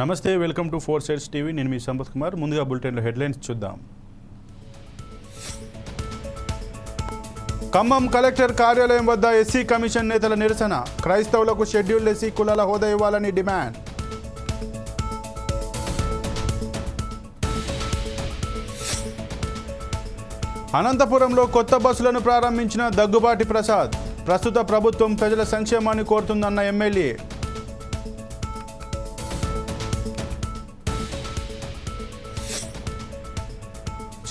నమస్తే welcome to four sides TV. నేను మీ సంపత్ కుమార్. ముందుగా బులెటిన్లో హెడ్లైన్స్ చూద్దాం. ఖమ్మం కలెక్టర్ కార్యాలయం వద్ద ఎస్సీ కమిషన్ నేతల నిరసన. క్రైస్తవులకు షెడ్యూల్ ఎస్సీ కులాల హోదా ఇవ్వాలని డిమాండ్. అనంతపురంలో కొత్త బస్సులను ప్రారంభించిన దగ్గుబాటి ప్రసాద్. ప్రస్తుత ప్రభుత్వం ప్రజల సంక్షేమాన్ని కోరుతుందన్న ఎమ్మెల్యే.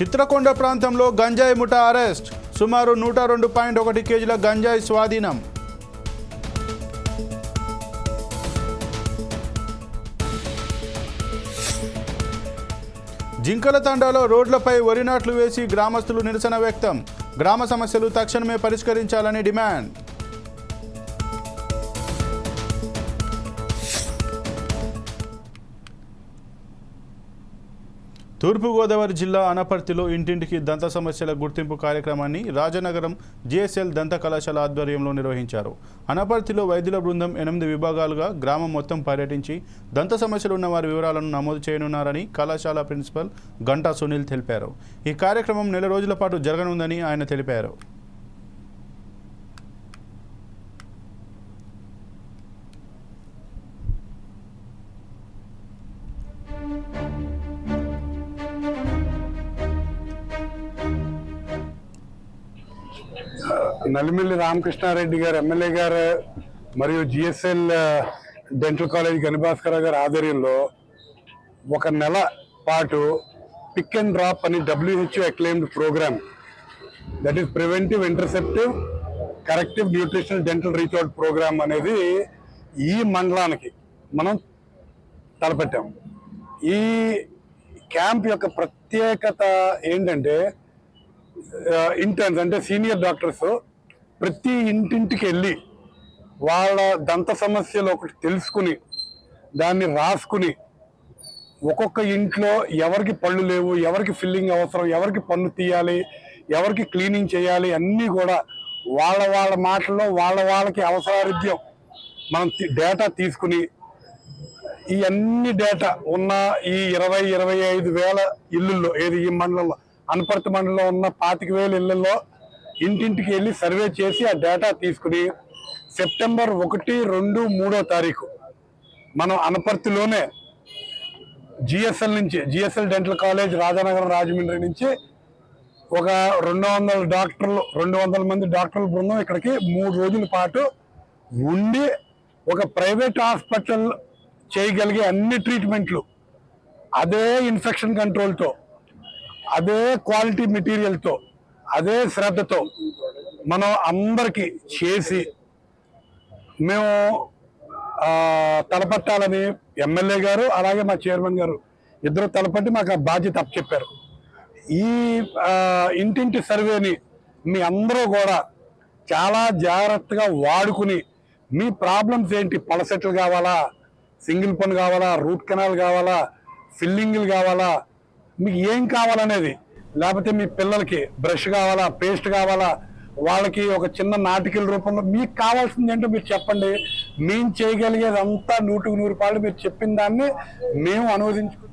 చిత్రకొండ ప్రాంతంలో గంజాయి ముఠా అరెస్ట్. సుమారు నూట రెండు పాయింట్ ఒకటి కేజీల గంజాయి స్వాధీనం. జింకల తండాలో రోడ్లపై వరి నాట్లు వేసి గ్రామస్తులు నిరసన వ్యక్తం. గ్రామ సమస్యలు తక్షణమే పరిష్కరించాలని డిమాండ్. తూర్పుగోదావరి జిల్లా అనపర్తిలో ఇంటింటికి దంత సమస్యల గుర్తింపు కార్యక్రమాన్ని రాజనగరం జిఎస్ఎల్ దంత కళాశాల ఆధ్వర్యంలో నిర్వహించారు. అనపర్తిలో వైద్యుల బృందం ఎనిమిది విభాగాలుగా గ్రామం మొత్తం పర్యటించి దంత సమస్యలు ఉన్న వారి వివరాలను నమోదు చేయనున్నారని కళాశాల ప్రిన్సిపల్ గంటా సునీల్ తెలిపారు. ఈ కార్యక్రమం నెల రోజుల పాటు జరగనుందని ఆయన తెలిపారు. నల్లిమిల్లి రామకృష్ణారెడ్డి గారు ఎమ్మెల్యే గారు మరియు జిఎస్ఎల్ డెంటల్ కాలేజ్ గనిభాస్కర్ గారి ఆధ్వర్యంలో ఒక నెల పాటు పిక్ అండ్ డ్రాప్ అని WHO acclaimed programme that is preventive interceptive corrective nutritional dental reach out programme అనేది ఈ మండలానికి మనం తలపెట్టాం. ఈ క్యాంప్ యొక్క ప్రత్యేకత ఏంటంటే ఇంటర్న్స్ అంటే సీనియర్ డాక్టర్స్ ప్రతి ఇంటింటికి వెళ్ళి వాళ్ళ దంత సమస్యలు ఒకటి తెలుసుకుని దాన్ని రాసుకుని ఒక్కొక్క ఇంట్లో ఎవరికి పళ్ళు లేవు ఎవరికి ఫిల్లింగ్ అవసరం ఎవరికి పన్ను తీయాలి ఎవరికి క్లీనింగ్ చేయాలి అన్నీ కూడా వాళ్ళ వాళ్ళ మాటల్లో వాళ్ళ వాళ్ళకి అవసరారిద్యం మనం డేటా తీసుకుని ఈ అన్ని డేటా ఉన్న ఈ ఇరవై ఇరవై ఐదు వేల ఇల్లుల్లో ఏది ఈ మండలంలో అనపర్తి మండలంలో ఉన్న పాతిక వేల ఇళ్ళలో ఇంటింటికి వెళ్ళి సర్వే చేసి ఆ డేటా తీసుకుని సెప్టెంబర్ ఒకటి రెండు మూడో తారీఖు మనం అనపర్తిలోనే జిఎస్ఎల్ నుంచి GSL dental college Rajanagaram Rajahmundry నుంచి ఒక రెండు వందల డాక్టర్లు రెండు వందల మంది డాక్టర్ల బృందం ఇక్కడికి మూడు రోజుల పాటు ఉండి ఒక ప్రైవేట్ హాస్పిటల్ చేయగలిగే అన్ని ట్రీట్మెంట్లు అదే ఇన్ఫెక్షన్ కంట్రోల్తో అదే క్వాలిటీ మెటీరియల్తో అదే శ్రద్ధతో మనం అందరికీ చేసి మేము తలపట్టాలని ఎమ్మెల్యే గారు అలాగే మా చైర్మన్ గారు ఇద్దరు తలపట్టి మాకు ఆ బాధ్యత అప్పచెప్పారు. ఈ ఇంటింటి సర్వేని మీ అందరూ కూడా చాలా జాగ్రత్తగా వాడుకుని మీ ప్రాబ్లమ్స్ ఏంటి? పలసెట్లు కావాలా? సింగిల్ పన్ను కావాలా? రూట్ కెనాల్ కావాలా? ఫిల్లింగ్లు కావాలా? మీకు ఏం కావాలనేది లేకపోతే మీ పిల్లలకి బ్రష్ కావాలా పేస్ట్ కావాలా వాళ్ళకి ఒక చిన్న నాటికల రూపంలో మీకు కావాల్సింది ఏంటో మీరు చెప్పండి. మేము చేయగలిగేది అంతా నూటికి నూరు పాళ్ళు మీరు చెప్పిన దాన్ని మేము అనువదించుకు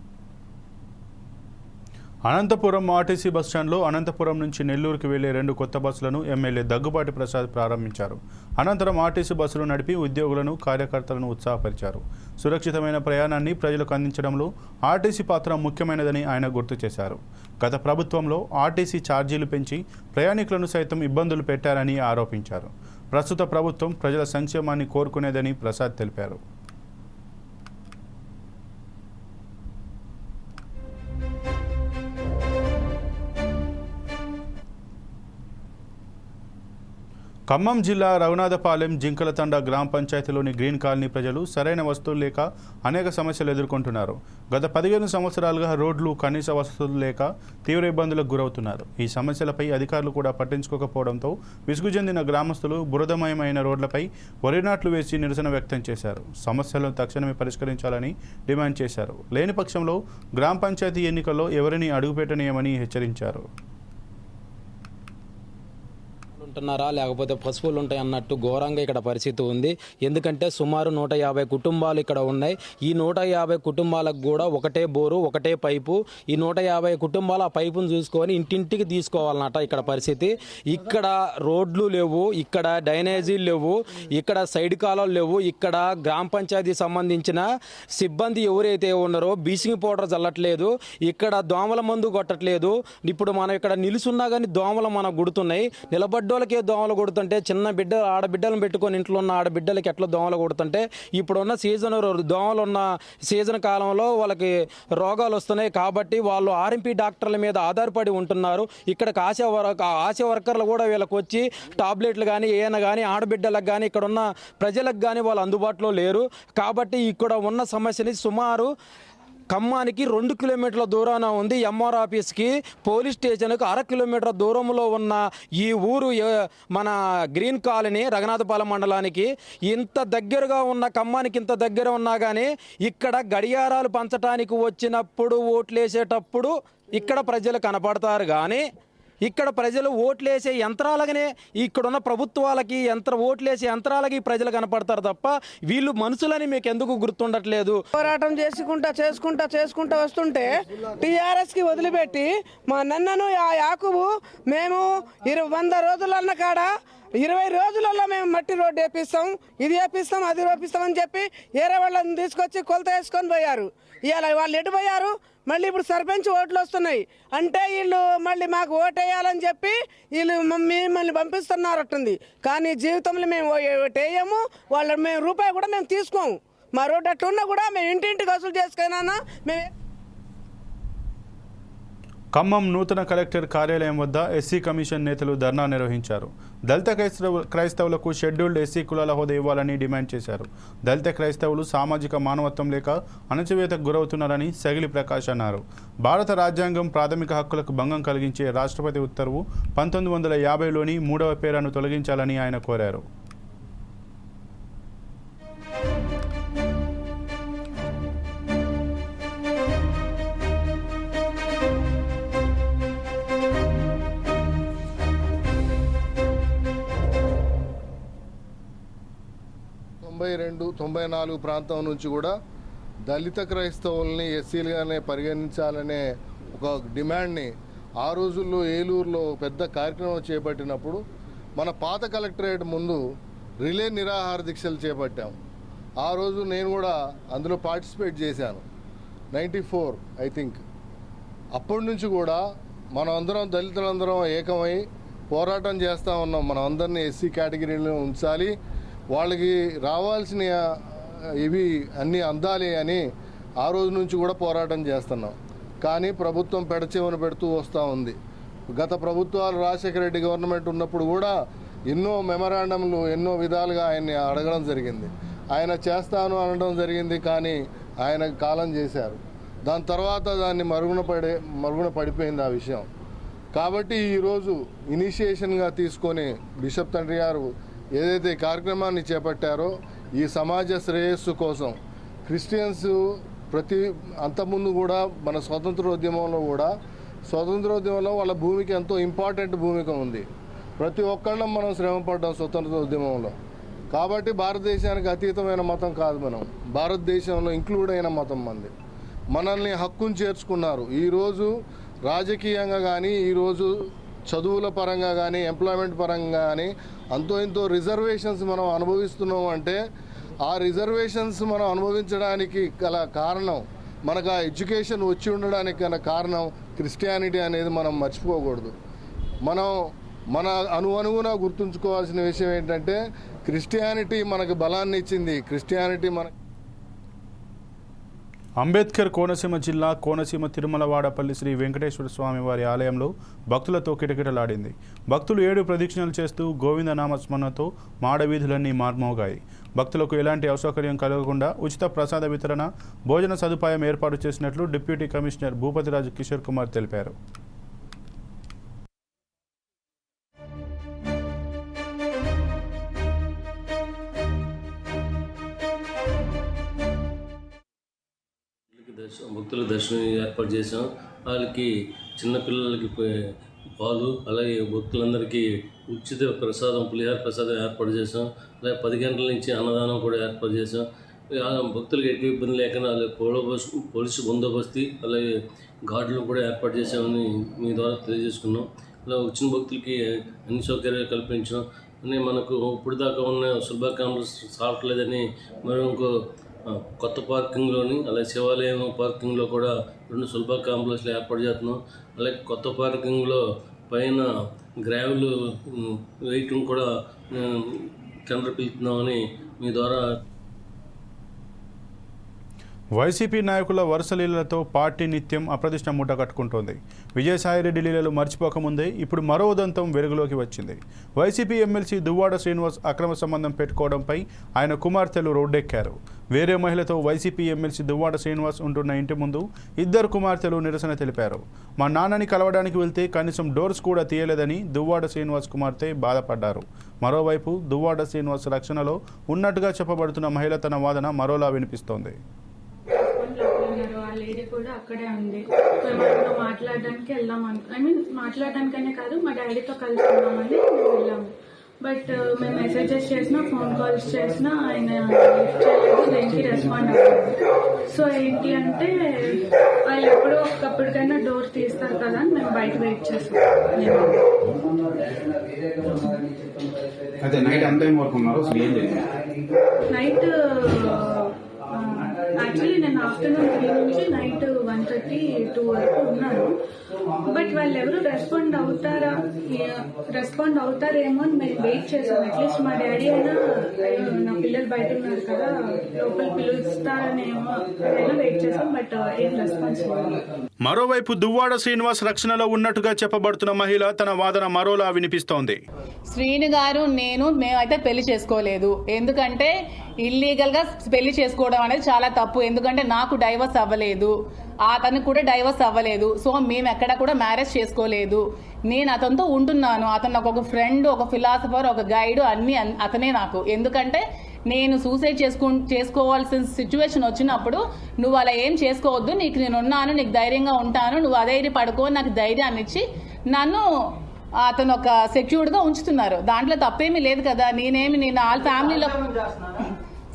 అనంతపురం ఆర్టీసీ బస్టాండ్లో అనంతపురం నుంచి నెల్లూరుకు వెళ్ళే రెండు కొత్త బస్సులను ఎమ్మెల్యే దగ్గుబాటి ప్రసాద్ ప్రారంభించారు. అనంతరం ఆర్టీసీ బస్సులు నడిపి ఉద్యోగులను కార్యకర్తలను ఉత్సాహపరిచారు. సురక్షితమైన ప్రయాణాన్ని ప్రజలకు అందించడంలో ఆర్టీసీ పాత్ర ముఖ్యమైనదని ఆయన గుర్తు చేశారు. గత ప్రభుత్వంలో ఆర్టీసీ ఛార్జీలు పెంచి ప్రయాణికులను సైతం ఇబ్బందులు పెట్టారని ఆరోపించారు. ప్రస్తుత ప్రభుత్వం ప్రజల సంక్షేమాన్ని కోరుకునేదని ప్రసాద్ తెలిపారు. ఖమ్మం జిల్లా రఘునాథపాలెం జింకలతండ గ్రామ పంచాయతీలోని గ్రీన్ కాలనీ ప్రజలు సరైన వస్తువులు లేక అనేక సమస్యలు ఎదుర్కొంటున్నారు. గత పదిహేను సంవత్సరాలుగా రోడ్లు కనీస వసతులు లేక తీవ్ర ఇబ్బందులకు గురవుతున్నారు. ఈ సమస్యలపై అధికారులు కూడా పట్టించుకోకపోవడంతో విసుగు చెందిన గ్రామస్తులు బురదమయమైన రోడ్లపై వరి నాట్లు వేసి నిరసన వ్యక్తం చేశారు. సమస్యలను తక్షణమే పరిష్కరించాలని డిమాండ్ చేశారు. లేని పక్షంలో గ్రామ పంచాయతీ ఎన్నికల్లో ఎవరిని అడుగుపెట్టనీయమని హెచ్చరించారు. ఉంటున్నారా లేకపోతే పశువులు ఉంటాయి అన్నట్టు ఘోరంగా ఇక్కడ పరిస్థితి ఉంది. ఎందుకంటే సుమారు నూట యాభై కుటుంబాలు ఇక్కడ ఉన్నాయి. ఈ నూట యాభై కుటుంబాలకు కూడా ఒకటే బోరు ఒకటే పైపు. ఈ నూట యాభై కుటుంబాలు ఆ పైపును చూసుకొని ఇంటింటికి తీసుకోవాలన్నట ఇక్కడ పరిస్థితి. ఇక్కడ రోడ్లు లేవు ఇక్కడ డైనేజీలు లేవు ఇక్కడ సైడ్ కాలాలు లేవు ఇక్కడ గ్రామ పంచాయతీ సంబంధించిన సిబ్బంది ఎవరైతే ఉన్నారో బీసింగ్ పౌడర్ చల్లట్లేదు ఇక్కడ దోమల మందు కొట్టట్లేదు. ఇప్పుడు మనం ఇక్కడ నిలుసున్నా కానీ దోమలు మనకు గుడుతున్నాయి. నిలబడ్డోళ్ళకే దోమలు కొడుతుంటే చిన్న బిడ్డ ఆడబిడ్డలను పెట్టుకొని ఇంట్లో ఉన్న ఆడబిడ్డలకి ఎట్లా దోమలు కొడుతుంటే ఇప్పుడున్న సీజన్ దోమలు ఉన్న సీజన్ కాలంలో వాళ్ళకి రోగాలు వస్తున్నాయి కాబట్టి వాళ్ళు ఆర్ఎంపీ డాక్టర్ల మీద ఆధారపడి ఉంటున్నారు. ఇక్కడ ఆశా వర్క ఆశా వర్కర్లు కూడా వీళ్ళకి వచ్చి టాబ్లెట్లు కానీ ఏమైనా కానీ ఆడబిడ్డలకు కానీ ఇక్కడ ఉన్న ప్రజలకు కానీ వాళ్ళు అందుబాటులో లేరు. కాబట్టి ఇక్కడ ఉన్న సమస్యని సుమారు ఖమ్మానికి రెండు కిలోమీటర్ల దూరాన ఉంది ఎంఆర్ ఆఫీస్కి పోలీస్ స్టేషన్కి అర కిలోమీటర్ దూరంలో ఉన్న ఈ ఊరు మన గ్రీన్ కాలనీ రఘునాథపాలెం మండలానికి. ఇంత దగ్గరగా ఉన్న ఖమ్మానికి ఇంత దగ్గర ఉన్నా కానీ ఇక్కడ గడియారాలు పంచడానికి వచ్చినప్పుడు ఓట్లేసేటప్పుడు ఇక్కడ ప్రజలు కనపడతారు కానీ ఇక్కడ ప్రజలు ఓట్లేసే యంత్రాలగానే ఇక్కడున్న ప్రభుత్వాలకి యంత్ర ఓట్లేసే యంత్రాలకి ప్రజలు కనపడతారు తప్ప వీళ్ళు మనుషులని మీకు ఎందుకు గుర్తుండట్లేదు? పోరాటం చేసుకుంటా చేసుకుంటా చేసుకుంటా వస్తుంటే టీఆర్ఎస్కి వదిలిపెట్టి మా నన్నను ఆ యాకుబు మేము ఇరవై వంద రోజులన్న కాడ ఇరవై రోజులలో మేము మట్టి రోడ్డు వేపిస్తాం ఇది వేపిస్తాం అది వేపిస్తాం అని చెప్పి వేరే వాళ్ళని తీసుకొచ్చి కొలత వేసుకొని పోయారు. ఇవాళ వాళ్ళు ఎటు పోయారు? మళ్ళీ ఇప్పుడు సర్పంచ్ ఓట్లు వస్తున్నాయి. అంటే వీళ్ళు మళ్ళీ మాకు ఓటు వేయాలని చెప్పి వీళ్ళు మిమ్మల్ని పంపిస్తున్నారట్టుంది కానీ జీవితంలో మేము ఓ- వేయము వాళ్ళ మేము రూపాయి కూడా మేము తీసుకోము. మా రోడ్డు అట్లున్నా కూడా మేము ఇంటింటికి వసూలు చేసుకున్నా మేము ఖమ్మం నూతన కలెక్టర్ కార్యాలయం వద్ద ఎస్సీ కమిషన్ నేతలు ధర్నా నిర్వహించారు. దళిత క్రైస్తవ క్రైస్తవులకు షెడ్యూల్డ్ ఎస్సీ కులాల హోదా ఇవ్వాలని డిమాండ్ చేశారు. దళిత క్రైస్తవులు సామాజిక మానవత్వం లేక అణచివేతకు గురవుతున్నారని సగిలి ప్రకాష్ అన్నారు. భారత రాజ్యాంగం ప్రాథమిక హక్కులకు భంగం కలిగించే రాష్ట్రపతి ఉత్తర్వు పంతొమ్మిది వందల యాభైలోని మూడవ పేరాను తొలగించాలని ఆయన కోరారు. రెండు తొంభై నాలుగు ప్రాంతం నుంచి కూడా దళిత క్రైస్తవుల్ని ఎస్సీలుగానే పరిగణించాలనే ఒక డిమాండ్ని ఆ రోజుల్లో ఏలూరులో పెద్ద కార్యక్రమం చేపట్టినప్పుడు మన పాత కలెక్టరేట్ ముందు రిలే నిరాహార దీక్షలు చేపట్టాం. ఆ రోజు నేను కూడా అందులో పార్టిసిపేట్ చేశాను. Ninety four I think. అప్పటి నుంచి కూడా మనం అందరం దళితులందరం ఏకమై పోరాటం చేస్తూ ఉన్నాం. మనం అందరినీ ఎస్సీ కేటగిరీలో ఉంచాలి. వాళ్ళకి రావాల్సిన ఇవి అన్నీ అందాలి అని ఆ రోజు నుంచి కూడా పోరాటం చేస్తున్నాం. కానీ ప్రభుత్వం పెడచెవిన పెడుతూ వస్తూ ఉంది. గత ప్రభుత్వాలు రాజశేఖర రెడ్డి గవర్నమెంట్ ఉన్నప్పుడు కూడా ఎన్నో మెమరాండంలు ఎన్నో విధాలుగా ఆయన్ని అడగడం జరిగింది. ఆయన చేస్తాను అనడం జరిగింది కానీ ఆయన కాలం చేశారు. దాని తర్వాత దాన్ని మరుగున పడే మరుగున పడిపోయింది ఆ విషయం. కాబట్టి ఈరోజు ఇనిషియేషన్గా తీసుకొని బిషప్ తండ్రి గారు ఏదైతే ఈ కార్యక్రమాన్ని చేపట్టారో ఈ సమాజ శ్రేయస్సు కోసం క్రిస్టియన్స్ ప్రతి అంతకుముందు కూడా మన స్వతంత్రోద్యమంలో కూడా స్వతంత్రోద్యమంలో వాళ్ళ భూమికి ఎంతో ఇంపార్టెంట్ భూమిక ఉంది. ప్రతి ఒక్కళ్ళం మనం శ్రమపడ్డాం స్వతంత్ర ఉద్యమంలో కాబట్టి భారతదేశానికి అతీతమైన మతం కాదు మనం. భారతదేశంలో ఇంక్లూడ్ అయిన మతం మంది. మనల్ని హక్కును చేర్చుకున్నారు. ఈరోజు రాజకీయంగా కానీ ఈరోజు చదువుల పరంగా కానీ ఎంప్లాయ్మెంట్ పరంగా కానీ అంతో ఇంతో రిజర్వేషన్స్ మనం అనుభవిస్తున్నాం అంటే ఆ రిజర్వేషన్స్ మనం అనుభవించడానికి గల కారణం మనకు ఆ ఎడ్యుకేషన్ వచ్చి ఉండడానికి గల కారణం క్రిస్టియానిటీ అనేది మనం మర్చిపోకూడదు. మనం మన అను అనుగుణ గుర్తుంచుకోవాల్సిన విషయం ఏంటంటే క్రిస్టియానిటీ మనకు బలాన్ని ఇచ్చింది క్రిస్టియానిటీ మనకు అంబేద్కర్ కోనసీమ జిల్లా కోనసీమ తిరుమలవాడపల్లి శ్రీ వెంకటేశ్వర స్వామి వారి ఆలయంలో భక్తులతో కిటకిటలాడింది. భక్తులు ఏడు ప్రదక్షిణలు చేస్తూ గోవింద నామస్మరణతో మాడవీధులన్నీ మార్మోగాయి. భక్తులకు ఎలాంటి అసౌకర్యం కలగకుండా ఉచిత ప్రసాద వితరణ భోజన సదుపాయం ఏర్పాటు చేసినట్లు డిప్యూటీ కమిషనర్ భూపతిరాజు కిషోర్ కుమార్ తెలిపారు. దర్శనం భక్తుల దర్శనం ఏర్పాటు చేసాం వాళ్ళకి చిన్నపిల్లలకి పాలు అలాగే భక్తులందరికీ ఉచిత ప్రసాదం పులిహార ప్రసాదం ఏర్పాటు చేసాం అలాగే పది గంటల నుంచి అన్నదానం కూడా ఏర్పాటు చేసాం భక్తులకు ఎటువంటి ఇబ్బంది లేకుండా పోలీసు పోలీసు బందోబస్తు అలాగే గార్డులు కూడా ఏర్పాటు చేసామని మీ ద్వారా తెలియజేసుకున్నాం. ఇలా వచ్చిన భక్తులకి అన్ని సౌకర్యాలు కల్పించాం. అని మనకు ఇప్పుడు దాకా ఉన్న సులభ సాగట్లేదని మరి ఇంకో కొత్త పార్కింగ్లోని అలాగే శివాలయం పార్కింగ్లో కూడా రెండు సులభ కాంప్లెక్స్లు ఏర్పాటు చేస్తున్నాం. అలాగే కొత్త పార్కింగ్లో పైన గ్రావెల్ వేయటం కూడా టెండర్ పిలుస్తున్నామని మీ ద్వారా వైసీపీ నాయకుల వరుస లీలలతో పార్టీ నిత్యం అప్రదిష్ట మూట కట్టుకుంటోంది. విజయసాయిరెడ్డి లీలలు మర్చిపోకముందే ఇప్పుడు మరో ఉదంతం వెలుగులోకి వచ్చింది. వైసీపీ ఎమ్మెల్సీ దువ్వాడ శ్రీనివాస్ అక్రమ సంబంధం పెట్టుకోవడంపై ఆయన కుమార్తెలు రోడ్డెక్కారు. వేరే మహిళతో వైసీపీ ఎమ్మెల్సీ దువ్వాడ శ్రీనివాస్ ఉంటున్న ఇంటి ముందు ఇద్దరు కుమార్తెలు నిరసన తెలిపారు. మా నాన్నని కలవడానికి వెళ్తే కనీసం డోర్స్ కూడా తీయలేదని దువ్వాడ శ్రీనివాస్ కుమార్తె బాధపడ్డారు. మరోవైపు దువ్వాడ శ్రీనివాస్ రక్షణలో ఉన్నట్టుగా చెప్పబడుతున్న మహిళ తన వాదన మరోలా వినిపిస్తోంది. కూడా అక్కడే ఉంది అక్కడ మాట్లాడడానికి వెళ్దాం ఐ మీన్ మాట్లాడడానికనే కాదు మా డాడీతో కలుసుకుందామని వెళ్ళాము. బట్ మేము మెసేజెస్ చేసినా ఫోన్ కాల్స్ చేసినా ఆయన చేయలేదు దేనికి రెస్పాండ్ అవ్వలేదు. సో ఏంటి అంటే వాళ్ళు ఎప్పుడో ఒకప్పటికైనా డోర్ తీస్తారు కదా అని మేము బయట వెయిట్ చేస్తాం నైట్ యాక్చువల్లీ నేను ఆఫ్టర్నూన్ త్రీ నుంచి నైట్ వన్ థర్టీ టూ వరకు ఉన్నాను. బట్ వాళ్ళు ఎవరు రెస్పాండ్ అవుతారా రెస్పాండ్ అవుతారేమో అని మేము వెయిట్ చేసాం. అట్లీస్ట్ మా డాడీ అయినా "అయ్యో, నా పిల్లలు బయట ఉన్నారు కదా లోపల పిలుస్తారనేమో అయినా వెయిట్ చేసాం బట్ ఏం రెస్పాన్స్ మరోవైపు దువ్వాడ శ్రీనివాస్ రక్షణలో ఉన్నట్టుగా చెప్పబడుతున్న మహిళ తన వాదన మరోలా వినిపిస్తోంది. శ్రీను గారు నేను మేమైతే పెళ్ళి చేసుకోలేదు. ఎందుకంటే ఇల్లీగల్గా పెళ్ళి చేసుకోవడం అనేది చాలా తప్పు. ఎందుకంటే నాకు డైవర్స్ అవ్వలేదు. అతనికి కూడా డైవర్స్ అవ్వలేదు. సో మేము ఎక్కడ కూడా మ్యారేజ్ చేసుకోలేదు. నేను అతనితో ఉంటున్నాను. అతను నాకు ఒక ఫ్రెండ్ ఒక ఫిలాసఫర్ ఒక గైడ్ అన్ని అన్- అతనే నాకు. ఎందుకంటే నేను సూసైడ్ చేసుకు చేసుకోవాల్సిన సిచ్యువేషన్ వచ్చినప్పుడు నువ్వు అలా ఏం చేసుకోవద్దు. నీకు నేను ఉన్నాను నీకు ధైర్యంగా ఉంటాను. నువ్వు అధైర్య పడుకో నాకు ధైర్యాన్ని ఇచ్చి నన్ను అతను ఒక సెక్యూర్డ్గా ఉంచుతున్నారు. దాంట్లో తప్పేమీ లేదు కదా. నేనేమి నేను వాళ్ళ ఫ్యామిలీలో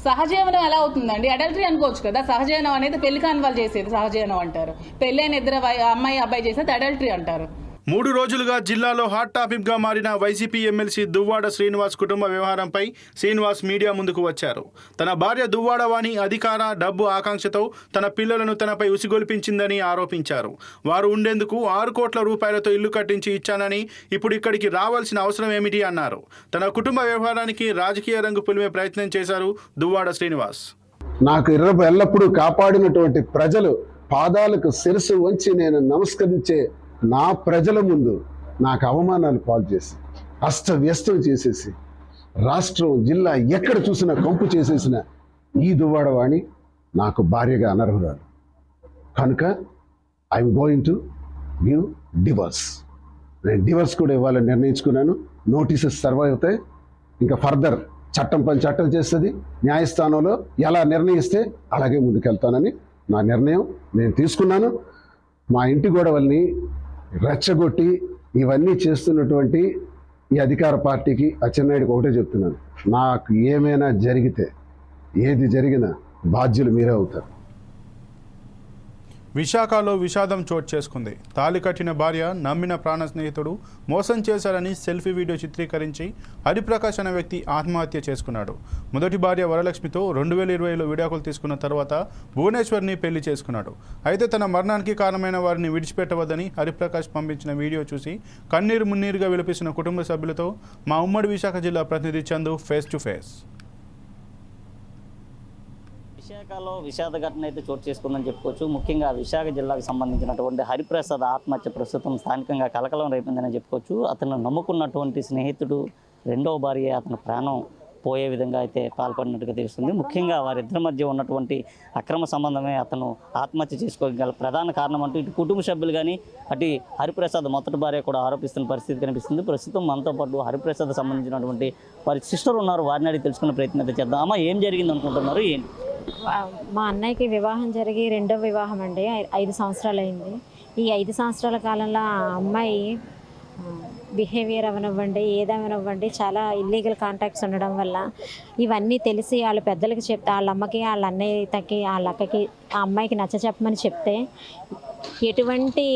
సహజీవనం ఎలా అవుతుందండి? అడల్టరీ అనుకోవచ్చు కదా. సహజీవనం అనేది పెళ్ళి కాని వాళ్ళు చేసేది సహజీవనం అంటారు. పెళ్ళైన ఇద్దరు అమ్మాయి అబ్బాయి చేసేది అడల్టరీ అంటారు. మూడు రోజులుగా జిల్లాలో హాట్ టాపిక్గా మారిన వైసీపీ ఎమ్మెల్సీ దువ్వాడ శ్రీనివాస్ కుటుంబ వ్యవహారంపై శ్రీనివాస్ మీడియా ముందుకు వచ్చారు. తన భార్య దువ్వాడ వాణి అధికార డబ్బు ఆకాంక్షతో తన పిల్లలను తనపై ఉసిగొల్పించిందని ఆరోపించారు. వారు ఉండేందుకు ఆరు కోట్ల రూపాయలతో ఇల్లు కట్టించి ఇచ్చానని ఇప్పుడు ఇక్కడికి రావాల్సిన అవసరం ఏమిటి అన్నారు. తన కుటుంబ వ్యవహారానికి రాజకీయ రంగు పులిమే ప్రయత్నం చేశారు దువ్వాడ శ్రీనివాస్. నాకు ఎల్లప్పుడూ కాపాడినటువంటి ప్రజలు పాదాలకు శిరసు వంచి నేను నమస్కరించే నా ప్రజల ముందు నాకు అవమానాలు పాలు చేసి అస్తవ్యస్తం చేసేసి రాష్ట్రం జిల్లా ఎక్కడ చూసినా కంపు చేసేసిన ఈ దువ్వాడవాణి నాకు భార్యగా అనర్హురాలు. కనుక I'm going to give divorce నేను డివర్స్ కూడా ఇవ్వాలని నిర్ణయించుకున్నాను. నోటీసెస్ సర్వ్ అవుతాయి. ఇంకా ఫర్దర్ చట్టం పని చట్టం చేస్తుంది. న్యాయస్థానంలో ఎలా నిర్ణయిస్తే అలాగే ముందుకెళ్తానని నా నిర్ణయం నేను తీసుకున్నాను. మా ఇంటి గొడవల్ని రెచ్చగొట్టి ఇవన్నీ చేస్తున్నటువంటి ఈ అధికార పార్టీకి అచ్చెన్నాయుడికి ఒకటే చెప్తున్నాను. నాకు ఏమైనా జరిగితే ఏది జరిగినా బాధ్యులు మీరే అవుతారు. విశాఖలో విషాదం చోటు చేసుకుంది. తాలి కట్టిన భార్య నమ్మిన ప్రాణ స్నేహితుడు మోసం చేశారని సెల్ఫీ వీడియో చిత్రీకరించి హరిప్రకాష్ అనే వ్యక్తి ఆత్మహత్య చేసుకున్నాడు. మొదటి భార్య వరలక్ష్మితో రెండు వేల ఇరవైలో విడాకులు తీసుకున్న తర్వాత భువనేశ్వర్ని పెళ్ళి చేసుకున్నాడు. అయితే తన మరణానికి కారణమైన వారిని విడిచిపెట్టవద్దని హరిప్రకాష్ పంపించిన వీడియో చూసి కన్నీరు మున్నీరుగా విలపిస్తున్న కుటుంబ సభ్యులతో మా ఉమ్మడి విశాఖ జిల్లా ప్రతినిధి చందు ఫేస్ టు ఫేస్. విశాఖలో విషాద ఘటన అయితే చోటు చేసుకుందని చెప్పుకోవచ్చు. ముఖ్యంగా విశాఖ జిల్లాకు సంబంధించినటువంటి హరిప్రసాద్ ఆత్మహత్య ప్రస్తుతం స్థానికంగా కలకలం రేపిందని చెప్పుకోవచ్చు. అతను నమ్ముకున్నటువంటి స్నేహితుడు రెండవ భార్య. అతని ప్రాణం పోయే విధంగా అయితే పాల్పడినట్టుగా తెలుస్తుంది. ముఖ్యంగా వారిద్దరి మధ్య ఉన్నటువంటి అక్రమ సంబంధమే అతను ఆత్మహత్య చేసుకోగల ప్రధాన కారణం అంటూ ఇటు కుటుంబ సభ్యులు కానీ అటు హరిప్రసాద్ మొదటి భార్య కూడా ఆరోపిస్తున్న పరిస్థితి కనిపిస్తుంది. ప్రస్తుతం మనతో పాటు హరిప్రసాద్ సంబంధించినటువంటి వారి సిస్టర్ ఉన్నారు. వారిని అడిగి తెలుసుకునే ప్రయత్నం అయితే చేద్దాం. అమ్మ ఏం జరిగింది అనుకుంటున్నారు? ఏంటి? మా అన్నయ్యకి వివాహం జరిగి రెండో వివాహం అండి ఐదు సంవత్సరాలు అయింది ఈ ఐదు సంవత్సరాల కాలంలో ఆ అమ్మాయి బిహేవియర్ అవనివ్వండి ఏదవనివ్వండి చాలా ఇల్లీగల్ కాంటాక్ట్స్ ఉండడం వల్ల ఇవన్నీ తెలిసి వాళ్ళ పెద్దలకి చెప్తే వాళ్ళ అమ్మకి వాళ్ళ అన్నయ్యకి వాళ్ళ అక్కకి ఆ అమ్మాయికి నచ్చ చెప్పమని చెప్తే ఎటువంటి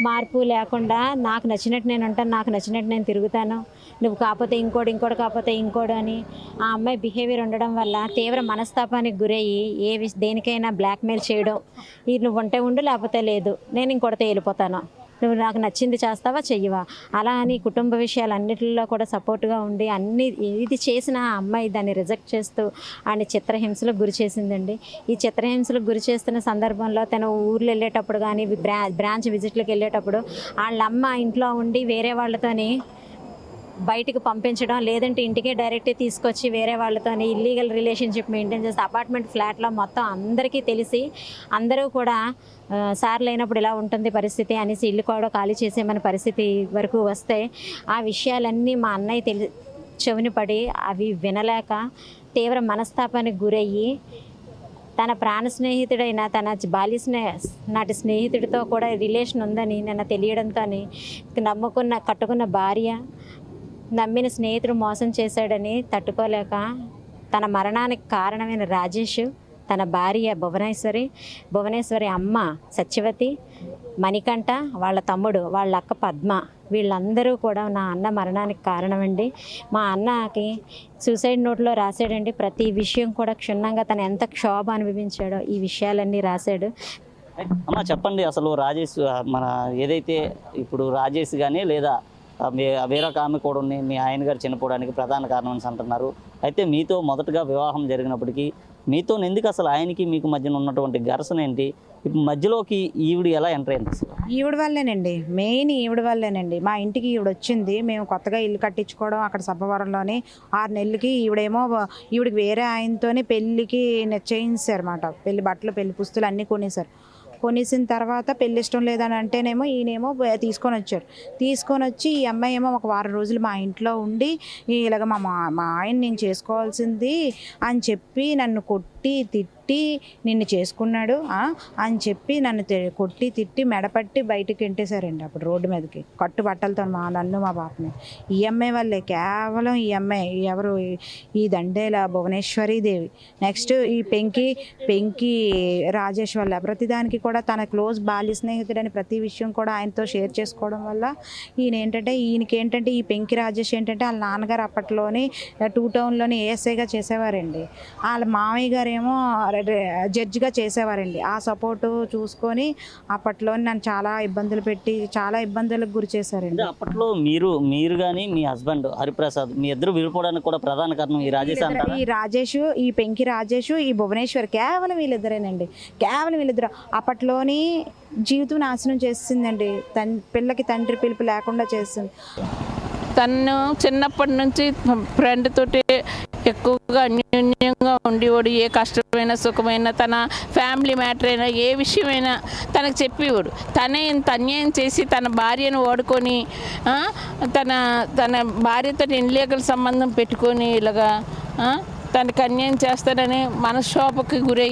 మార్పు లేకుండా నాకు నచ్చినట్టు నేను ఉంటాను నాకు నచ్చినట్టు నేను తిరుగుతాను నువ్వు కాకపోతే ఇంకోటి ఇంకోటి కాకపోతే ఇంకోటి అని ఆ అమ్మాయి బిహేవియర్ ఉండడం వల్ల తీవ్ర మనస్తాపానికి గురయ్యి ఏ విష దేనికైనా బ్లాక్మెయిల్ చేయడం. ఇది నువ్వు ఉంటే ఉండు లేకపోతే లేదు. నేను ఇంకోటితో వెళ్ళిపోతాను. నువ్వు నాకు నచ్చింది చేస్తావా చెయ్యవా? అలా అని కుటుంబ విషయాలన్నిటిలో కూడా సపోర్ట్గా ఉండి అన్ని ఇది చేసిన ఆ అమ్మాయి దాన్ని రిజెక్ట్ చేస్తూ ఆయన చిత్రహింసలకు గురి చేసిందండి. ఈ చిత్రహింసలకు గురి చేస్తున్న సందర్భంలో తను ఊర్లు వెళ్ళేటప్పుడు కానీ బ్రా బ్రాంచ్ విజిట్లకు వెళ్ళేటప్పుడు వాళ్ళ అమ్మ ఇంట్లో ఉండి వేరే వాళ్ళతోని బయటికి పంపించడం లేదంటే ఇంటికే డైరెక్ట్ తీసుకొచ్చి వేరే వాళ్ళతో ఇల్లీగల్ రిలేషన్షిప్ మెయింటైన్ చేస్తే అపార్ట్మెంట్ ఫ్లాట్లో మొత్తం అందరికీ తెలిసి అందరూ కూడా సార్ లేనప్పుడు ఇలా ఉంటుంది పరిస్థితి అనేసి ఇల్లు కూడా ఖాళీ చేసేమని పరిస్థితి వరకు వస్తే ఆ విషయాలన్నీ మా అన్నయ్య తెలి చెవిని పడి అవి వినలేక తీవ్ర మనస్తాపానికి గురయ్యి తన ప్రాణ స్నేహితుడైన తన బాల్య స్నే నాటి స్నేహితుడితో కూడా రిలేషన్ ఉందని నన్ను తెలియడంతో నమ్ముకున్న కట్టుకున్న భార్య నమ్మిన స్నేహితుడు మోసం చేశాడని తట్టుకోలేక తన మరణానికి కారణమైన రాజేష్ తన భార్య భువనేశ్వరి భువనేశ్వరి అమ్మ సత్యవతి మణికంఠ వాళ్ళ తమ్ముడు వాళ్ళ అక్క పద్మ వీళ్ళందరూ కూడా నా అన్న మరణానికి కారణమండి. మా అన్నకి సూసైడ్ నోట్లో రాశాడండి. ప్రతి విషయం కూడా క్షుణ్ణంగా తను ఎంత క్షోభ అనుభవించాడో ఈ విషయాలన్నీ రాశాడు. అమ్మ చెప్పండి. అసలు రాజేష్ మన ఏదైతే ఇప్పుడు రాజేష్ కానీ లేదా వేరొక ఆమె కూడా ఉంది. మీ ఆయన గారు చనిపోవడానికి ప్రధాన కారణం అని అంటున్నారు. అయితే మీతో మొదటగా వివాహం జరిగినప్పటికీ మీతో ఎందుకు అసలు ఆయనకి మీకు మధ్యన ఉన్నటువంటి ఘర్షణ ఏంటి? ఇప్పుడు మధ్యలోకి ఈవిడ ఎలా ఎంటర్ అయింది అసలు? ఈవిడ వల్లేనండి. మెయిన్ ఈవిడ వల్లేనండి. మా ఇంటికి ఈవిడ వచ్చింది. మేము కొత్తగా ఇల్లు కట్టించుకోవడం అక్కడ సబ్బవరంలోని ఆరు నెలలకి ఈవిడేమో ఈవిడికి వేరే ఆయనతోనే పెళ్ళికి నిశ్చయించారు అన్నమాట పెళ్ళి బట్టలు పెళ్ళి పుస్తులు అన్నీ కొనేసారు కొనేసిన తర్వాత పెళ్ళి ఇష్టం లేదని అంటేనేమో ఈయనేమో తీసుకొని వచ్చాడు తీసుకొని వచ్చి ఈ అమ్మాయి ఏమో ఒక వారం రోజులు మా ఇంట్లో ఉండి ఇలాగ మా మా- మా ఆయన నేను చేసుకోవాల్సింది అని చెప్పి నన్ను కొట్టి కొట్టి తిట్టి నిన్ను చేసుకున్నాడు అని చెప్పి నన్ను కొట్టి తిట్టి మెడపట్టి బయటికి ఎంటేశారండి అప్పుడు రోడ్డు మీదకి. కట్టు బట్టలతో మా నన్ను మా పాపని. ఈఎంఐ వాళ్ళే వల్లే కేవలం ఈ అమ్మాయి ఎవరు ఈ- దండేల భువనేశ్వరి దేవి. నెక్స్ట్ ఈ పెంకి పెంకి రాజేష్ వల్ల ప్రతిదానికి కూడా తన క్లోజ్ బాల్య స్నేహితుడని ప్రతి విషయం కూడా ఆయనతో షేర్ చేసుకోవడం వల్ల ఈయన ఏంటంటే ఈయనకి ఏంటంటే ఈ పెంకి రాజేష్ ఏంటంటే వాళ్ళ నాన్నగారు అప్పట్లోనే టూ టౌన్లోని ఏఎస్ఐగా చేసేవారండి. వాళ్ళ మామయ్య గారు ఏమో జడ్జిగా చేసేవారండి. ఆ సపోర్టు చూసుకొని అప్పట్లో నన్ను చాలా ఇబ్బందులు పెట్టి చాలా ఇబ్బందులకు గురి చేశారండి. అప్పట్లో మీరు మీరు కానీ మీ హస్బెండ్ హరిప్రసాద్ మీ ఇద్దరు విడిపోవడానికి కూడా ప్రధాన కారణం ఈ రాజేష్ ఈ రాజేష్ ఈ పెంకి రాజేష్ ఈ భువనేశ్వర్ కేవలం వీళ్ళిద్దరేనండి. కేవలం వీళ్ళిద్దరు. అప్పట్లోని జీవితం నాశనం చేసిందండి. తన్ పిల్లకి తండ్రి పిలుపు లేకుండా చేసింది. తను చిన్నప్పటి నుంచి ఫ్రెండ్ తోటి ఎక్కువగా అన్యోన్యంగా ఉండేవాడు ఏ కష్టమైన సుఖమైన తన ఫ్యామిలీ మ్యాటర్ అయినా ఏ విషయమైనా తనకు చెప్పేవాడు. తనే ఇంత అన్యాయం చేసి తన భార్యను వాడుకొని ఆ, తన తన భార్యతో ఇన్లీగల్ సంబంధం పెట్టుకొని ఇలాగా తనకు అన్యాయం చేస్తాడని మనశ్శోభకి గురై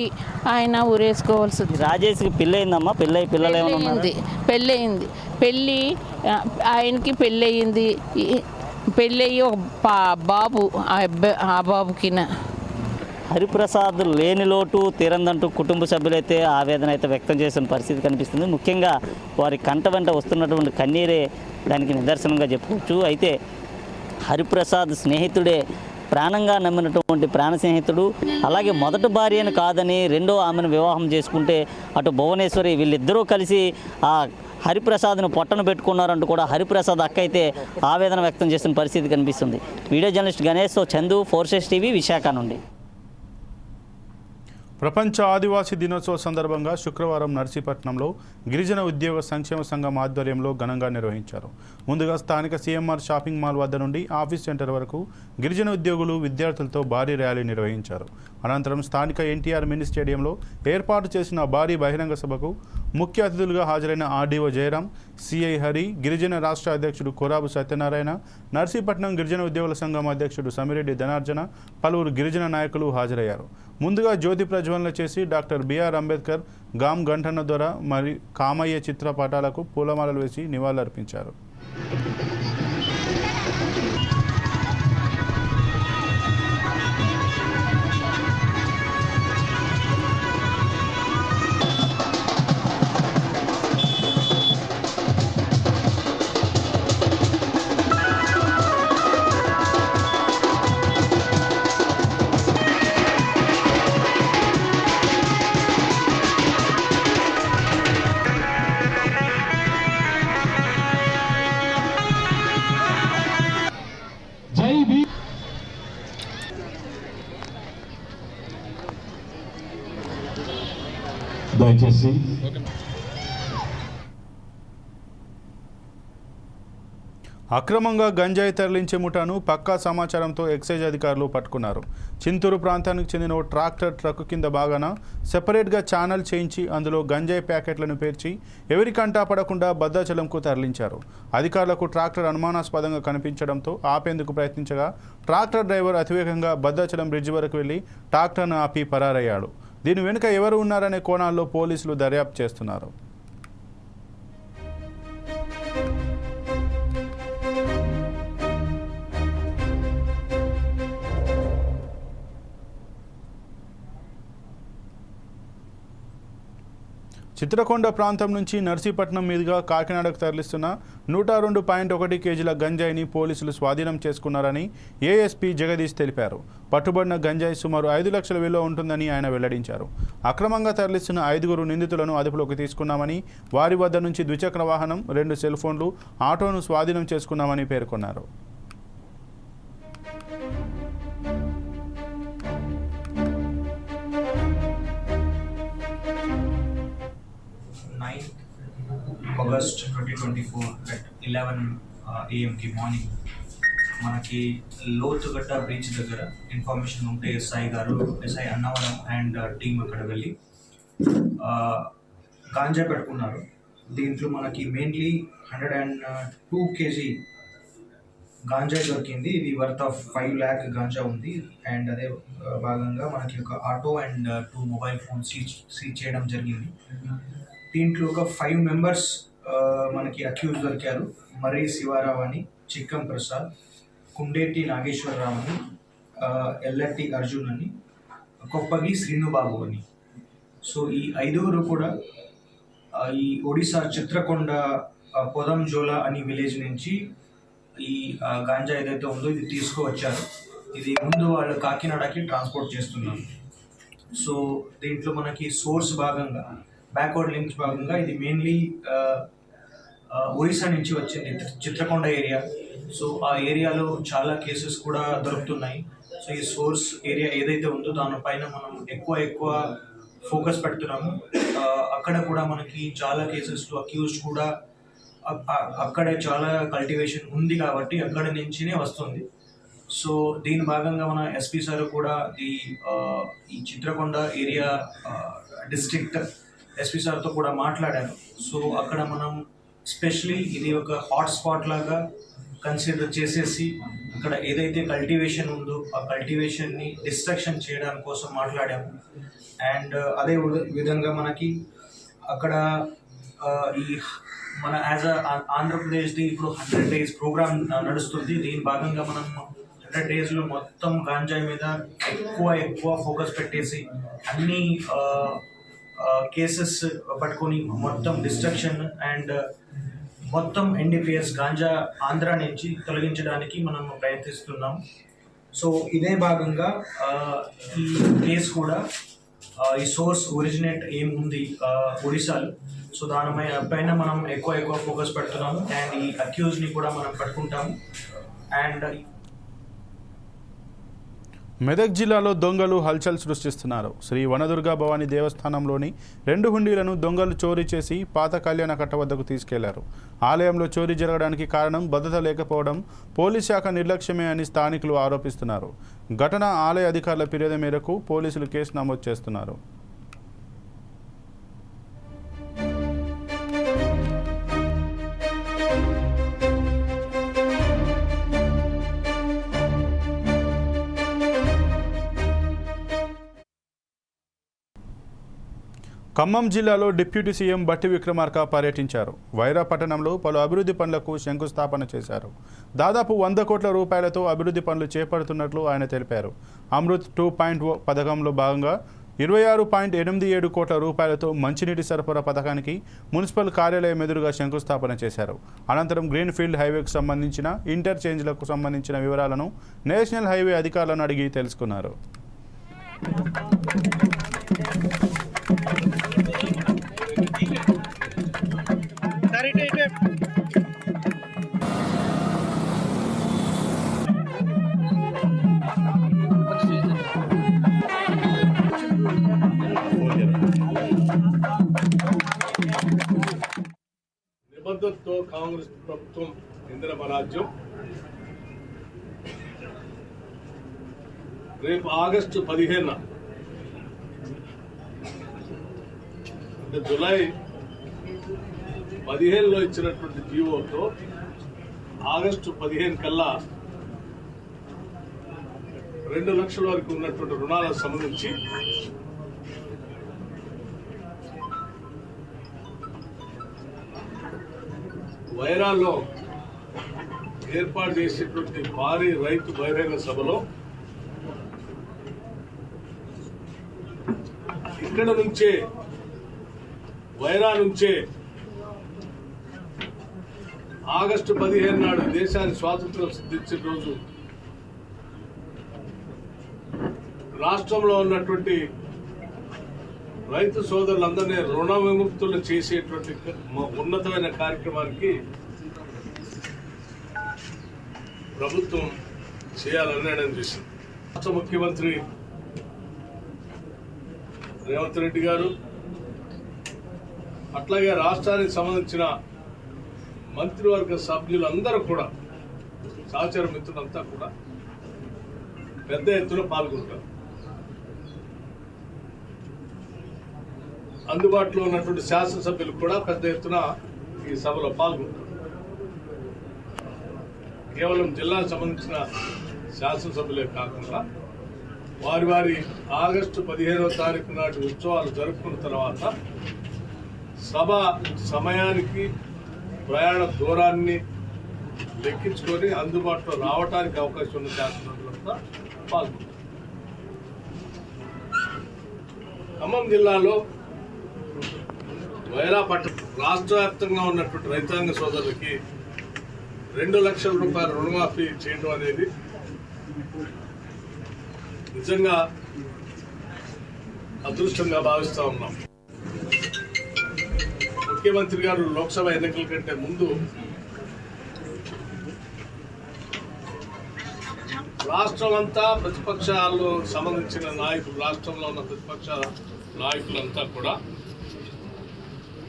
ఆయన ఊరేసుకోవాల్సి వచ్చింది రాజేష్కి పెళ్ళయిందమ్మా? పెళ్ళై పిల్లలు? పెళ్ళయింది. పెళ్ళి ఆయనకి పెళ్ళయింది. పెళ్ళయ్యి ఒక పా- బాబు ఆ అబ్బాయి ఆ హరిప్రసాద్ లేని లోటు తీరందంటూ కుటుంబ సభ్యులైతే ఆవేదన అయితే వ్యక్తం చేసిన పరిస్థితి కనిపిస్తుంది. ముఖ్యంగా వారి కంట వెంట వస్తున్నటువంటి కన్నీరే దానికి నిదర్శనంగా చెప్పుకోవచ్చు. అయితే హరిప్రసాద్ స్నేహితుడే ప్రాణంగా నమ్మినటువంటి ప్రాణ స్నేహితుడు అలాగే మొదటి భార్యను కాదని రెండో ఆమెను వివాహం చేసుకుంటే అటు భువనేశ్వరి వీళ్ళిద్దరూ కలిసి ఆ హరిప్రసాద్ను పొట్టను పెట్టుకున్నారంటూ కూడా హరిప్రసాద్ అక్క అయితే ఆవేదన వ్యక్తం చేసిన పరిస్థితి కనిపిస్తుంది. Video journalist Ganesh Chandu forces TV Visakha నుండి. ప్రపంచ ఆదివాసీ దినోత్సవ సందర్భంగా శుక్రవారం నర్సీపట్నంలో గిరిజన ఉద్యోగ సంక్షేమ సంఘం ఆధ్వర్యంలో ఘనంగా నిర్వహించారు. ముందుగా స్థానిక సీఎంఆర్ షాపింగ్ మాల్ వద్ద నుండి ఆఫీస్ సెంటర్ వరకు గిరిజన ఉద్యోగులు విద్యార్థులతో భారీ ర్యాలీ నిర్వహించారు. అనంతరం స్థానిక ఎన్టీఆర్ మినీ స్టేడియంలో ఏర్పాటు చేసిన భారీ బహిరంగ సభకు ముఖ్య అతిథులుగా హాజరైన ఆర్డీఓ జయరాం సిఐ హరి గిరిజన రాష్ట్ర అధ్యక్షుడు కొరాబు సత్యనారాయణ నర్సీపట్నం గిరిజన ఉద్యోగుల సంఘం అధ్యక్షుడు సమిరెడ్డి ధనార్జన పలువురు గిరిజన నాయకులు హాజరయ్యారు. ముందుగా జ్యోతి ప్రజ్వలన చేసి డాక్టర్ బిఆర్ అంబేద్కర్ గామ్ గంటన ద్వారా మరి కామయ్య చిత్రపటాలకు పూలమాలలు వేసి నివాళులర్పించారు. అక్రమంగా గంజాయి తరలించే ముఠాను పక్కా సమాచారంతో ఎక్సైజ్ అధికారులు పట్టుకున్నారు. చింతూరు ప్రాంతానికి చెందిన ఓ ట్రాక్టర్ ట్రక్ కింద బాగాన సెపరేట్గా ఛానల్ చేయించి అందులో గంజాయి ప్యాకెట్లను పేర్చి ఎవరికంటా పడకుండా భద్రాచలంకు తరలించారు. అధికారులకు ట్రాక్టర్ అనుమానాస్పదంగా కనిపించడంతో ఆపేందుకు ప్రయత్నించగా ట్రాక్టర్ డ్రైవర్ అతివేగంగా భద్రాచలం బ్రిడ్జ్ వరకు వెళ్ళి ట్రాక్టర్ను ఆపి పరారయ్యాడు. దీని వెనుక ఎవరు ఉన్నారనే కోణాల్లో పోలీసులు దర్యాప్తు చేస్తున్నారు. చిత్రకొండ ప్రాంతం నుంచి నర్సీపట్నం మీదుగా కాకినాడకు తరలిస్తున్న నూట రెండు పాయింట్ ఒకటి కేజీల గంజాయిని పోలీసులు స్వాధీనం చేసుకున్నారని ఏఎస్పీ జగదీష్ తెలిపారు. పట్టుబడిన గంజాయి సుమారు ఐదు లక్షల విలువ ఉంటుందని ఆయన వెల్లడించారు. అక్రమంగా తరలిస్తున్న ఐదుగురు నిందితులను అదుపులోకి తీసుకున్నామని వారి వద్ద నుంచి ద్విచక్ర వాహనం రెండు సెల్ ఫోన్లు ఆటోను స్వాధీనం చేసుకున్నామని పేర్కొన్నారు. August twenty twenty four at eleven ఏఎంకి morning మనకి లోతుగట్ట బీచ్ దగ్గర ఇన్ఫర్మేషన్ ఉంటే ఎస్ఐ గారు SI Annavaram and team uh, అక్కడ వెళ్ళి uh, గాంజా పెట్టుకున్నారు. దీంట్లో మనకి mainly hundred and two KG ganja దొరికింది. ఇది worth of five lakh ganja ఉంది. అండ్ అదే uh, భాగంగా మనకి ఒక auto and two mobile phone seize seize చేయడం జరిగింది. దీంట్లో ఒక ఫైవ్ మెంబర్స్ మనకి అక్యూజ్ దొరికారు. మర్రి శివారావు అని చిక్కం ప్రసాద్ కుండేటి నాగేశ్వరరావు అని ఎల్లటి అర్జున్ అని కొప్పగి శ్రీనుబాబు అని సో ఈ ఐదుగురు కూడా ఈ ఒడిశా చిత్రకొండ ఆ, పొదంజోలా అని విలేజ్ నుంచి ఈ గాంజా ఏదైతే ఉందో ఇది తీసుకువచ్చారు. ఇది ముందు వాళ్ళు కాకినాడకి ట్రాన్స్పోర్ట్ చేస్తున్నారు. సో దీంట్లో మనకి సోర్స్ భాగంగా బ్యాక్వర్డ్ లింక్స్ భాగంగా ఇది మెయిన్లీ ఒరిస్సా నుంచి వచ్చింది చిత్రకొండ ఏరియా. సో ఆ ఏరియాలో చాలా కేసెస్ కూడా దొరుకుతున్నాయి. సో ఈ సోర్స్ ఏరియా ఏదైతే ఉందో దానిపైన మనం ఎక్కువ ఎక్కువ ఫోకస్ పెడుతున్నాము. అక్కడ కూడా మనకి చాలా కేసెస్లో అక్యూజ్డ్ కూడా అక్కడే చాలా కల్టివేషన్ ఉంది కాబట్టి అక్కడ నుంచినే వస్తుంది. సో దీని భాగంగా మన ఎస్పీ సార్ కూడా ఈ ఈ చిత్రకొండ ఏరియా డిస్ట్రిక్ట్ ఎస్పీ సార్తో కూడా మాట్లాడారు. సో అక్కడ మనం స్పెషలీ ఇది ఒక హాట్ స్పాట్ లాగా కన్సిడర్ చేసేసి అక్కడ ఏదైతే కల్టివేషన్ ఉందో ఆ కల్టివేషన్ని డిస్ట్రక్షన్ చేయడం కోసం మాట్లాడాము అండ్ అదే విధ- విధంగా మనకి అక్కడ ఈ మన యాజ్ అ ఆంధ్రప్రదేశ్ది ఇప్పుడు హండ్రెడ్ డేస్ ప్రోగ్రామ్ నడుస్తుంది. దీని భాగంగా మనం హండ్రెడ్ డేస్లో మొత్తం గాంజాయి మీద ఎక్కువ ఎక్కువ ఫోకస్ పెట్టేసి అన్ని కేసెస్ పట్టుకొని మొత్తం డిస్ట్రక్షన్ అండ్ మొత్తం ఎన్డీపీఎస్ గాంజా ఆంధ్ర నుంచి తొలగించడానికి మనం ప్రయత్నిస్తున్నాం. సో ఇదే భాగంగా ఈ కేసు కూడా ఈ సోర్స్ ఒరిజినేట్ ఏముంది ఒడిశాలో. సో దానిపై పైన మనం ఎక్కువ ఎక్కువ ఫోకస్ పెడుతున్నాము. అండ్ ఈ అక్యూజ్ని కూడా మనం పట్టుకుంటాము. అండ్ మెదక్ జిల్లాలో దొంగలు హల్చల్ సృష్టిస్తున్నారు. శ్రీ వనదుర్గా భవానీ దేవస్థానంలోని రెండు హుండీలను దొంగలు చోరీ చేసి పాత కళ్యాణ కట్ట వద్దకు తీసుకెళ్ళారు. ఆలయంలో చోరీ జరగడానికి కారణం భద్రత లేకపోవడం పోలీస్ శాఖ నిర్లక్ష్యమే అని స్థానికులు ఆరోపిస్తున్నారు. ఘటన ఆలయ అధికారుల ఫిర్యాదు మేరకు పోలీసులు కేసు నమోదు చేస్తున్నారు. ఖమ్మం జిల్లాలో డిప్యూటీ సీఎం బట్టి విక్రమార్క పర్యటించారు. వైరా పట్టణంలో పలు అభివృద్ధి పనులకు శంకుస్థాపన చేశారు. దాదాపు వంద కోట్ల రూపాయలతో అభివృద్ధి పనులు చేపడుతున్నట్లు ఆయన తెలిపారు. అమృత్ టూ పాయింట్ ఓ పథకంలో భాగంగా ఇరవై ఆరు పాయింట్ ఎనిమిది ఏడు కోట్ల రూపాయలతో మంచినీటి సరఫరా పథకానికి మున్సిపల్ కార్యాలయం ఎదురుగా శంకుస్థాపన చేశారు. అనంతరం గ్రీన్ఫీల్డ్ హైవేకు సంబంధించిన ఇంటర్చేంజ్లకు సంబంధించిన వివరాలను నేషనల్ హైవే అధికారులను అడిగి తెలుసుకున్నారు. మద్దతుతో కాంగ్రెస్ ప్రభుత్వం ఇందిరమ రాజ్యం. రేపు ఆగస్టు పదిహేను అంటే జులై పదిహేనులో ఇచ్చినటువంటి జీవోతో ఆగస్టు పదిహేను కల్లా రెండు లక్షల వరకు ఉన్నటువంటి రుణాలకు సంబంధించి వైరాల్లో ఏర్పాటు చేసినటువంటి భారీ రైతు బహిరంగ సభలో ఇక్కడ నుంచే వైరా నుంచే ఆగస్టు పదిహేను నాడు దేశాన్ని స్వాతంత్రం సిద్ధించిన రోజు రాష్ట్రంలో ఉన్నటువంటి రైతు సోదరులందరినీ రుణ విముక్తులు చేసేటువంటి ఉన్నతమైన కార్యక్రమానికి ప్రభుత్వం చేయాలని నిర్ణయం చేసింది. రాష్ట్ర ముఖ్యమంత్రి రేవంత్ రెడ్డి గారు అట్లాగే రాష్ట్రానికి సంబంధించిన మంత్రివర్గ సభ్యులందరూ కూడా సహచర మిత్రులంతా కూడా పెద్ద ఎత్తున పాల్గొంటారు. అందుబాటులో ఉన్నటువంటి శాసనసభ్యులు కూడా పెద్ద ఎత్తున ఈ సభలో పాల్గొంటారు. కేవలం జిల్లాకు సంబంధించిన శాసనసభ్యులే కాకుండా వారి వారి ఆగస్టు పదిహేనవ తారీఖు నాటి ఉత్సవాలు జరుపుకున్న తర్వాత సభ సమయానికి ప్రయాణ దూరాన్ని లెక్కించుకొని అందుబాటులో రావడానికి అవకాశం ఉన్న శాసనసభ్యులంతా పాల్గొంటారు. ఖమ్మం జిల్లాలో వైరా పట్టు రాష్ట్ర వ్యాప్తంగా ఉన్నటువంటి రైతాంగ సోదరులకి రెండు లక్షల రూపాయల రుణమాఫీ చేయడం అనేది నిజంగా అదృష్టంగా భావిస్తూ ఉన్నాం. ముఖ్యమంత్రి గారు లోక్సభ ఎన్నికల కంటే ముందు రాష్ట్రం అంతా ప్రతిపక్షాలు సంబంధించిన నాయకులు రాష్ట్రంలో ఉన్న ప్రతిపక్ష నాయకులంతా కూడా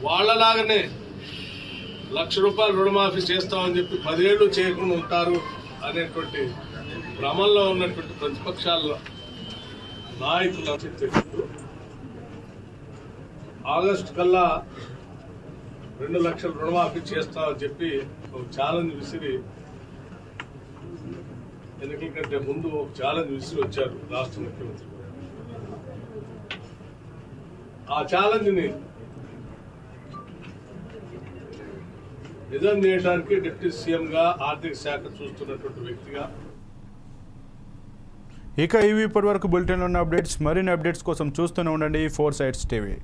వాళ్ళలాగానే లక్ష రూపాయలు రుణమాఫీ చేస్తామని చెప్పి పదేళ్ళు చేయకుండా ఉంటారు అనేటువంటి భ్రమంలో ఉన్నటువంటి ప్రతిపక్షాల నాయకులు తెలియదు ఆగస్టు కల్లా రెండు లక్షల రుణమాఫీ చేస్తామని చెప్పి ఒక ఛాలెంజ్ విసిరి ఎన్నికల కంటే ముందు ఒక ఛాలెంజ్ విసిరి వచ్చారు రాష్ట్ర ముఖ్యమంత్రి. ఆ ఛాలెంజ్ని నిజం చేయడానికి డిప్యూటీ సీఎంగా ఆర్థిక శాఖ చూస్తున్నటువంటి వ్యక్తిగా. ఇక ఇవి ఇప్పటివరకు బులెటిన్లో ఉన్న అప్డేట్స్ మరిన్ని అప్డేట్స్ కోసం చూస్తూనే ఉండండి ఫోర్ సైడ్స్ టీవీ.